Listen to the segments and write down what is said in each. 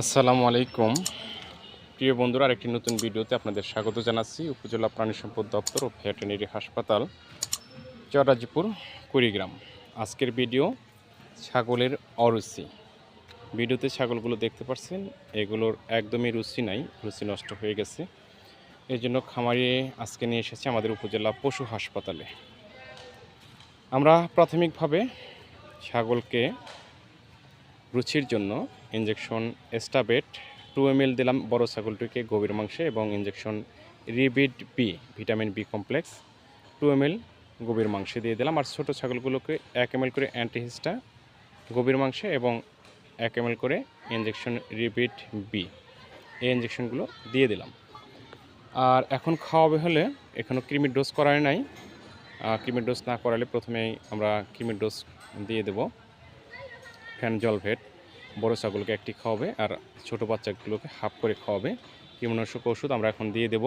আসসালামু আলাইকুম। প্রিয় বন্ধুরা, আরেকটি নতুন ভিডিওতে আপনাদের স্বাগত জানাচ্ছি। উপজেলা প্রাণী সম্পদ দপ্তর ও ভেটেরিনারি হাসপাতাল, চরাজিপুর, কুড়িগ্রাম। আজকের ভিডিও ছাগলের অরুচি। ভিডিওতে ছাগলগুলো দেখতে পাচ্ছেন, এগুলোর একদমই রুচি নাই, রুচি নষ্ট হয়ে গেছে। এই জন্য খামারে আজকে নিয়ে এসেছি আমাদের উপজেলা পশু হাসপাতালে। আমরা প্রাথমিকভাবে ছাগলকে রুচির জন্য ইঞ্জেকশন এস্টাবেট টু এম দিলাম বড় ছাগলটিকে গভীর মাংসে এবং injection রিবিড B vitamin B complex two M গভীর মাংসে দিয়ে দিলাম। আর ছোটো ছাগলগুলোকে এক এম করে অ্যান্টিহিস্টা গভীর মাংসে এবং এক এম করে ইঞ্জেকশন রিবিড বি এই ইঞ্জেকশনগুলো দিয়ে দিলাম। আর এখন খাওয়াবে হলে এখনও ক্রিমির ডোজ করায় নাই। ক্রিমির ডোজ না করালে প্রথমেই আমরা ক্রিমির ডোজ দিয়ে দেবো। ফ্যান জল ভেট বড় ছাগলকে একটি খাওয়াবে আর ছোট বাচ্চাগুলোকে হাফ করে খাওয়াবে। কীটনাশক ওষুধ আমরা এখন দিয়ে দেব।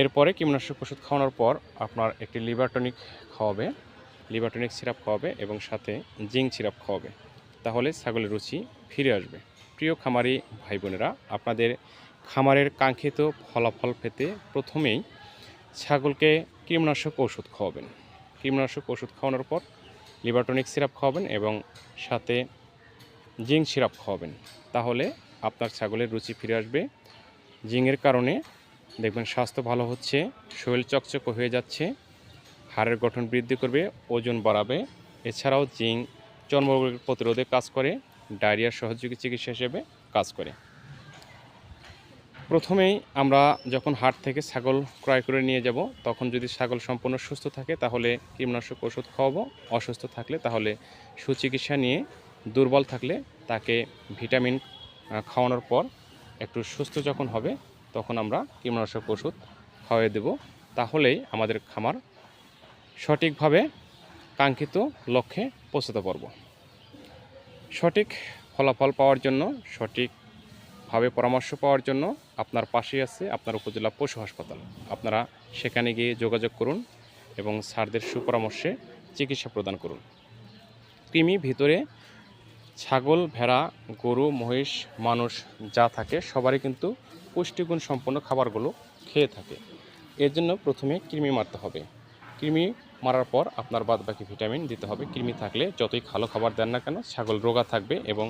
এরপরে কীটনাশক ওষুধ খাওয়ানোর পর আপনার একটি লিভার টনিক খাওয়াবে। লিভার টনিক সিরাপ খাওয়াবে এবং সাথে জিঙ্ক সিরাপ খাওয়াবে। তাহলে ছাগলের রুচি ফিরে আসবে। প্রিয় খামারি ভাই বোনেরা আপনাদের খামারের কাঙ্ক্ষিত ফলাফল পেতে প্রথমেই ছাগলকে কীটনাশক ওষুধ খাওয়াবেন। কীটনাশক ওষুধ খাওয়ানোর পর লিভারটনিক সিরাপ খাওয়াবেন এবং সাথে জিঙ্ক সিরাপ খাওয়াবেন। তাহলে আপনার ছাগলের রুচি ফিরে আসবে। জিঙ্কের কারণে দেখবেন স্বাস্থ্য ভালো হচ্ছে, শরীর চকচক হয়ে যাচ্ছে, হাড়ের গঠন বৃদ্ধি করবে, ওজন বাড়াবে। এছাড়াও জিঙ্ক চর্মরোগের প্রতিরোধে কাজ করে, ডায়রিয়ার সহযোগী চিকিৎসা হিসেবে কাজ করে। প্রথমেই আমরা যখন হাট থেকে ছাগল ক্রয় করে নিয়ে যাব, তখন যদি ছাগল সম্পূর্ণ সুস্থ থাকে, তাহলে কীটনাশক ওষুধ খাওয়াবো। অসুস্থ থাকলে তাহলে সুচিকিৎসা নিয়ে দুর্বল থাকলে তাকে ভিটামিন খাওয়ানোর পর একটু সুস্থ যখন হবে, তখন আমরা কীটনাশক ওষুধ খাওয়াই দেব। তাহলেই আমাদের খামার সঠিকভাবে কাঙ্ক্ষিত লক্ষ্যে পৌঁছাতে পারব। সঠিক ফলাফল পাওয়ার জন্য সঠিক ভাবে পরামর্শ পাওয়ার জন্য আপনার পাশেই আছে আপনার উপজেলা পশু হাসপাতাল। আপনারা সেখানে গিয়ে যোগাযোগ করুন এবং স্যারদের সুপরামর্শে চিকিৎসা প্রদান করুন। কৃমি ভিতরে ছাগল, ভেড়া, গরু, মহিষ, মানুষ যা থাকে সবারই কিন্তু পুষ্টিগুণ সম্পন্ন খাবারগুলো খেয়ে থাকে। এর জন্য প্রথমে কৃমি মারতে হবে। কৃমি মারার পর আপনার বাদবাকি ভিটামিন দিতে হবে। কৃমি থাকলে যতই ভালো খাবার দেন না কেন ছাগল রোগা থাকবে এবং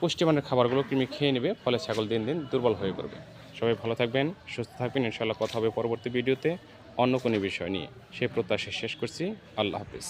পুষ্টিমানের খাবারগুলো কৃমি খেয়ে নেবে, ফলে ছাগল দিন দিন দুর্বল হয়ে পড়বে। সবাই ভালো থাকবেন, সুস্থ থাকবেন। ইনশাল্লাহ কথা হবে পরবর্তী ভিডিওতে অন্য কোনো বিষয় নিয়ে। সে প্রত্যাশা শেষ করছি। আল্লাহ হাফিজ।